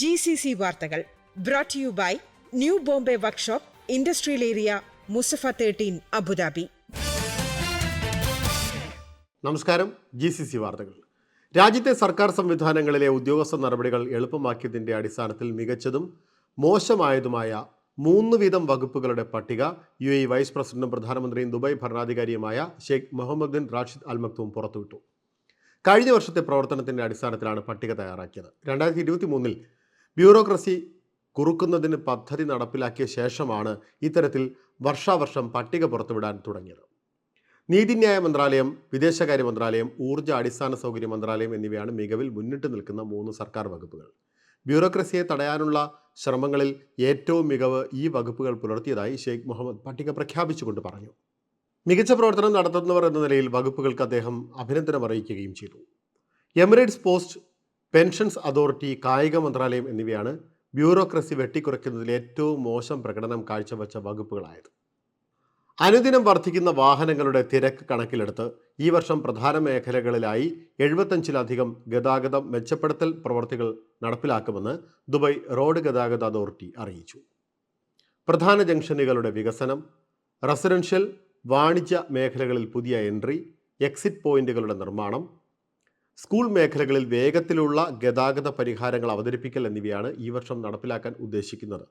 G C C വാർത്തകൾ brought you by New Bombay workshop industrial area Musaffah thirteen Abu Dhabi നമസ്കാരം. G C C വാർത്തകൾ. രാജ്യത്തെ സർക്കാർ സംവിധാനങ്ങളിലെ ഉദ്യോഗസ്ഥ നടപടികൾ എളുപ്പമാക്കിയതിന്റെ അടിസ്ഥാനത്തിൽ മികച്ചതും മോശമായതുമായ മൂന്ന് വീതം വകുപ്പുകളുടെ പട്ടിക യു എ വൈസ് പ്രസിഡന്റും പ്രധാനമന്ത്രിയും Dubai ഭരണാധികാരിയുമായ Sheikh Mohammed bin Rashid Al Maktoum പുറത്തുവിട്ടു. കഴിഞ്ഞ വർഷത്തെ പ്രവർത്തനത്തിന്റെ അടിസ്ഥാനത്തിലാണ് പട്ടിക തയ്യാറാക്കിയത്. രണ്ടായിരത്തി ഇരുപത്തി മൂന്നിൽ ബ്യൂറോക്രസി കുറുക്കുന്നതിന് പദ്ധതി നടപ്പിലാക്കിയ ശേഷമാണ് ഇത്തരത്തിൽ വർഷാവർഷം പട്ടിക പുറത്തുവിടാൻ തുടങ്ങിയത്. നീതിന്യായ മന്ത്രാലയം വിദേശകാര്യ മന്ത്രാലയം ഊർജ അടിസ്ഥാന സൗകര്യ മന്ത്രാലയം എന്നിവയാണ് മികവിൽ മുന്നിട്ട് നിൽക്കുന്ന മൂന്ന് സർക്കാർ വകുപ്പുകൾ. ബ്യൂറോക്രസിയെ തടയാനുള്ള ശ്രമങ്ങളിൽ ഏറ്റവും മികവ് ഈ വകുപ്പുകൾ പുലർത്തിയതായി ഷെയ്ഖ് മുഹമ്മദ് പട്ടിക പ്രഖ്യാപിച്ചുകൊണ്ട് പറഞ്ഞു. മികച്ച പ്രവർത്തനം നടത്തുന്നവർ എന്ന നിലയിൽ വകുപ്പുകൾക്ക് അദ്ദേഹം അഭിനന്ദനം അറിയിക്കുകയും ചെയ്തു. എമിറേറ്റ്സ് പോസ്റ്റ് പെൻഷൻസ് അതോറിറ്റി കായിക മന്ത്രാലയം എന്നിവയാണ് ബ്യൂറോക്രസി വെട്ടിക്കുറയ്ക്കുന്നതിൽ ഏറ്റവും മോശം പ്രകടനം കാഴ്ചവെച്ച വകുപ്പുകളായത്. അനുദിനം വർദ്ധിക്കുന്ന വാഹനങ്ങളുടെ തിരക്ക് കണക്കിലെടുത്ത് ഈ വർഷം പ്രധാന മേഖലകളിലായി എഴുപത്തഞ്ചിലധികം ഗതാഗതം മെച്ചപ്പെടുത്തൽ പ്രവർത്തികൾ നടപ്പിലാക്കുമെന്ന് ദുബായ് റോഡ് ഗതാഗത അതോറിറ്റി അറിയിച്ചു. പ്രധാന ജംഗ്ഷനുകളുടെ വികസനം റെസിഡൻഷ്യൽ വാണിജ്യ മേഖലകളിൽ പുതിയ എൻട്രി എക്സിറ്റ് പോയിന്റുകളുടെ നിർമ്മാണം സ്കൂൾ മേഖലകളിൽ വേഗത്തിലുള്ള ഗതാഗത പരിഹാരങ്ങൾ അവതരിപ്പിക്കൽ എന്നിവയാണ് ഈ വർഷം നടപ്പിലാക്കാൻ ഉദ്ദേശിക്കുന്നത്.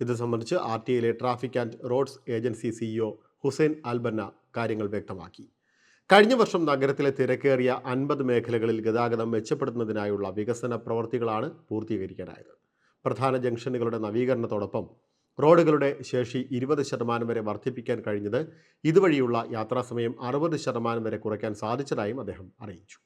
ഇത് സംബന്ധിച്ച് R T ഐയിലെ traffic and roads agency CEO Hussain Al Banna കാര്യങ്ങൾ വ്യക്തമാക്കി. കഴിഞ്ഞ വർഷം നഗരത്തിലെ തിരക്കേറിയ അൻപത് മേഖലകളിൽ ഗതാഗതം മെച്ചപ്പെടുത്തുന്നതിനായുള്ള വികസന പ്രവർത്തികളാണ് പൂർത്തീകരിക്കാനായത്. പ്രധാന ജംഗ്ഷനുകളുടെ നവീകരണത്തോടൊപ്പം റോഡുകളുടെ ശേഷി ഇരുപത് ശതമാനം വരെ വർദ്ധിപ്പിക്കാൻ കഴിഞ്ഞത് ഇതുവഴിയുള്ള യാത്രാസമയം അറുപത് ശതമാനം വരെ കുറയ്ക്കാൻ സാധിച്ചതായും അദ്ദേഹം അറിയിച്ചു.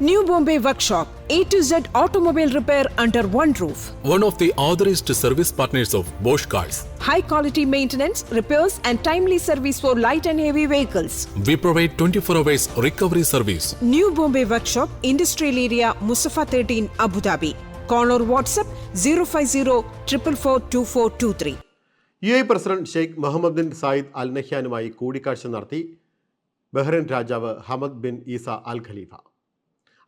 New Bombay Workshop, A to Z automobile repair under one roof. one of the authorized service partners of Bosch Cars. high quality maintenance, repairs, and timely service for light and heavy vehicles. We provide 24 hours recovery service. New Bombay Workshop, Industrial Area, Musafa 13, Abu Dhabi. Call or WhatsApp 050 444 U A president Sheikh Mohammed bin Zayed Al നഹ്യാനുമായി കൂടിക്കാഴ്ച നടത്തി Bahrain രാജാവ് Hamad bin Isa Al Khalifa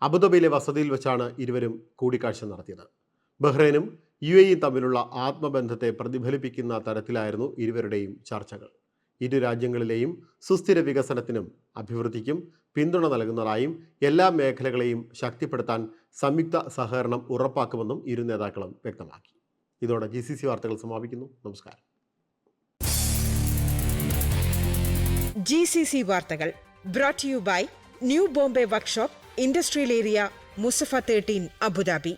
അബുദാബിയിലെ വസതിയിൽ വെച്ചാണ് ഇരുവരും കൂടിക്കാഴ്ച നടത്തിയത്. ബഹ്റൈനും U എയും തമ്മിലുള്ള ആത്മബന്ധത്തെ പ്രതിഫലിപ്പിക്കുന്ന തരത്തിലായിരുന്നു ഇരുവരുടെയും ചർച്ചകൾ. ഇരു രാജ്യങ്ങളിലെയും സുസ്ഥിര വികസനത്തിനും അഭിവൃദ്ധിക്കും പിന്തുണ നൽകുന്നതായും എല്ലാ മേഖലകളെയും ശക്തിപ്പെടുത്താൻ സംയുക്ത സഹകരണം ഉറപ്പാക്കുമെന്നും ഇരു നേതാക്കളും വ്യക്തമാക്കി. ഇതോടെ ജി വാർത്തകൾ സമാപിക്കുന്നു. നമസ്കാരം. ജി സി സി വാർത്തകൾ brought you by New Bombay workshop industrial area Musaffah thirteen Abu Dhabi.